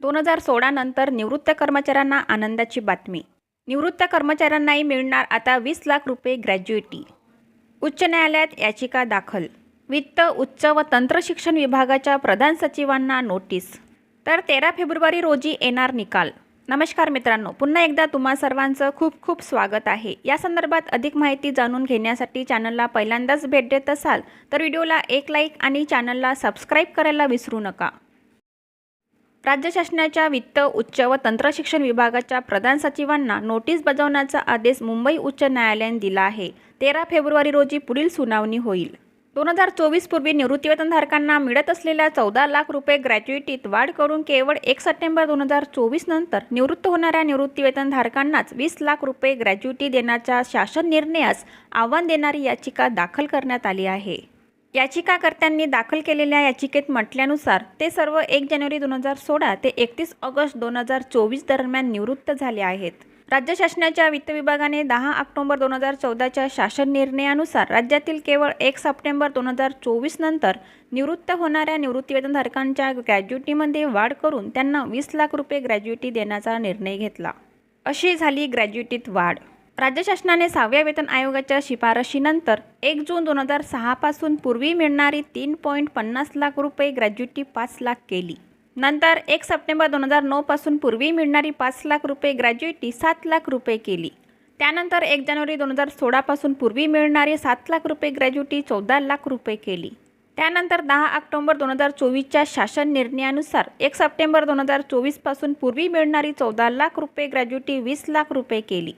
दोन हजार सोळानंतर निवृत्त कर्मचाऱ्यांना आनंदाची बातमी. निवृत्त कर्मचाऱ्यांनाही मिळणार आता वीस लाख रुपये ग्रॅज्युएटी. उच्च न्यायालयात याचिका दाखल. वित्त उच्च व तंत्रशिक्षण विभागाच्या प्रधान सचिवांना नोटीस. तर तेरा फेब्रुवारी रोजी येणार निकाल. नमस्कार मित्रांनो पुन्हा एकदा तुम्हा सर्वांचं खूप खूप स्वागत आहे. या संदर्भात अधिक माहिती जाणून घेण्यासाठी चॅनलला पहिल्यांदाच भेट देत असाल तर व्हिडिओला एक लाईक आणि चॅनलला सबस्क्राईब करायला विसरू नका. राज्य शासनाच्या वित्त उच्च व तंत्रशिक्षण विभागाच्या प्रधान सचिवांना नोटीस बजावण्याचा आदेश मुंबई उच्च न्यायालयाने दिला आहे. तेरा फेब्रुवारी रोजी पुढील सुनावणी होईल. दोन हजार चोवीस पूर्वी निवृत्तीवेतनधारकांना मिळत असलेल्या चौदा लाख रुपये ग्रॅज्युएटीत वाढ करून केवळ एक सप्टेंबर दोन हजार चोवीस नंतर निवृत्त होणाऱ्या निवृत्तीवेतनधारकांनाच वीस लाख रुपये ग्रॅज्युएटी देण्याच्या शासन निर्णयास आव्हान देणारी याचिका दाखल करण्यात आली आहे. याचिकाकर्त्यांनी दाखल केलेल्या याचिकेत म्हटल्यानुसार ते सर्व एक जानेवारी दोन हजार सोळा ते एकतीस ऑगस्ट दोन हजार चोवीस दरम्यान निवृत्त झाले आहेत. राज्य शासनाच्या वित्त विभागाने दहा ऑक्टोबर दोन हजार चौदाच्या शासन निर्णयानुसार राज्यातील केवळ एक सप्टेंबर दोन हजार चोवीस नंतर निवृत्त होणाऱ्या निवृत्तीवेतनधारकांच्या ग्रॅज्युइटीमध्ये वाढ करून त्यांना वीस लाख रुपये ग्रॅज्युइटी देण्याचा निर्णय घेतला. अशी झाली ग्रॅज्युइटीत वाढ. राज्य शासनाने सहाव्या वेतन आयोगाच्या शिफारशीनंतर एक जून दोन हजार सहापासून पूर्वी मिळणारी तीन पॉईंट पन्नास लाख रुपये ग्रॅज्युटी पाच लाख केली. नंतर एक सप्टेंबर दोन हजार नऊपासून पूर्वी मिळणारी पाच लाख रुपये ग्रॅज्युटी सात लाख रुपये केली. त्यानंतर एक जानेवारी दोन हजार सोळापासून पूर्वी मिळणारी सात लाख रुपये ग्रॅज्युटी चौदा लाख रुपये केली. त्यानंतर दहा ऑक्टोंबर दोन हजार चोवीसच्या शासन निर्णयानुसार एक सप्टेंबर दोन हजार चोवीसपासून पूर्वी मिळणारी चौदा लाख रुपये ग्रॅज्युटी वीस लाख रुपये केली.